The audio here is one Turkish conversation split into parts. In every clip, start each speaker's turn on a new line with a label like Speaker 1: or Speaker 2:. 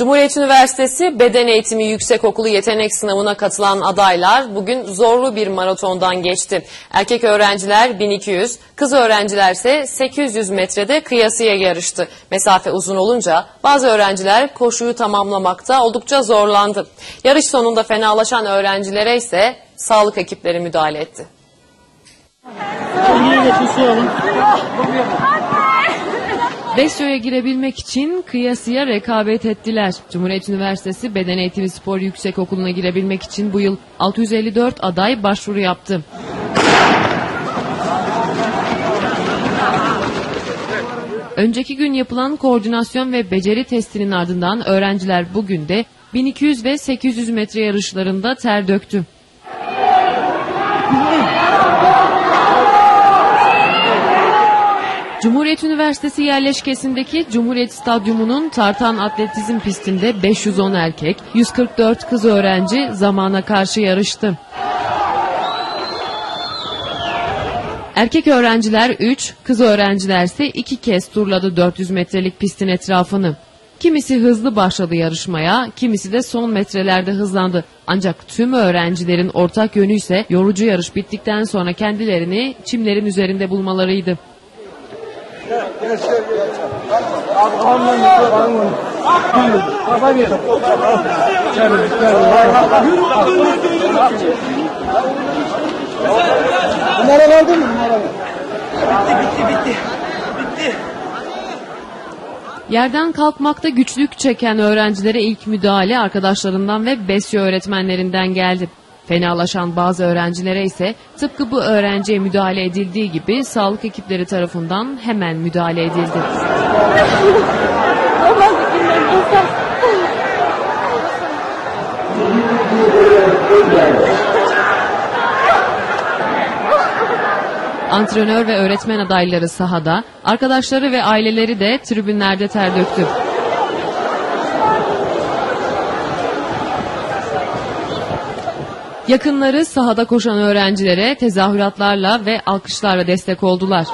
Speaker 1: Cumhuriyet Üniversitesi Beden Eğitimi Yüksekokulu yetenek sınavına katılan adaylar bugün zorlu bir maratondan geçti. Erkek öğrenciler 1200, kız öğrenciler ise 800 metrede kıyasıya yarıştı. Mesafe uzun olunca bazı öğrenciler koşuyu tamamlamakta oldukça zorlandı. Yarış sonunda fenalaşan öğrencilere ise sağlık ekipleri müdahale etti. Besyo'ya girebilmek için kıyasıya rekabet ettiler. Cumhuriyet Üniversitesi Beden Eğitimi Spor Yüksekokulu'na girebilmek için bu yıl 654 aday başvuru yaptı. Önceki gün yapılan koordinasyon ve beceri testinin ardından öğrenciler bugün de 1200 ve 800 metre yarışlarında ter döktü. Cumhuriyet Üniversitesi yerleşkesindeki Cumhuriyet Stadyumu'nun tartan atletizm pistinde 510 erkek, 144 kız öğrenci zamana karşı yarıştı. Erkek öğrenciler 3, kız öğrenciler ise 2 kez turladı 400 metrelik pistin etrafını. Kimisi hızlı başladı yarışmaya, kimisi de son metrelerde hızlandı. Ancak tüm öğrencilerin ortak yönü ise yorucu yarış bittikten sonra kendilerini çimlerin üzerinde bulmalarıydı.
Speaker 2: Bunlara verdin mi? Bunlara
Speaker 1: Yerden kalkmakta güçlük çeken öğrencilere ilk müdahale arkadaşlarından ve besyo öğretmenlerinden geldi. Fenalaşan bazı öğrencilere ise tıpkı bu öğrenciye müdahale edildiği gibi sağlık ekipleri tarafından hemen müdahale edildi. Antrenör ve öğretmen adayları sahada, arkadaşları ve aileleri de tribünlerde ter döktü. Yakınları sahada koşan öğrencilere tezahüratlarla ve alkışlarla destek oldular.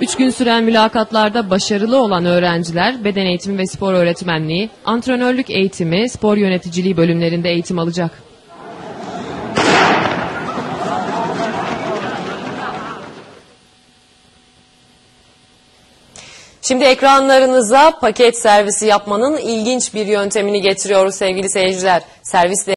Speaker 1: Üç gün süren mülakatlarda başarılı olan öğrenciler beden eğitimi ve spor öğretmenliği, antrenörlük eğitimi, spor yöneticiliği bölümlerinde eğitim alacak. Şimdi ekranlarınıza paket servisi yapmanın ilginç bir yöntemini getiriyoruz sevgili seyirciler. Servisle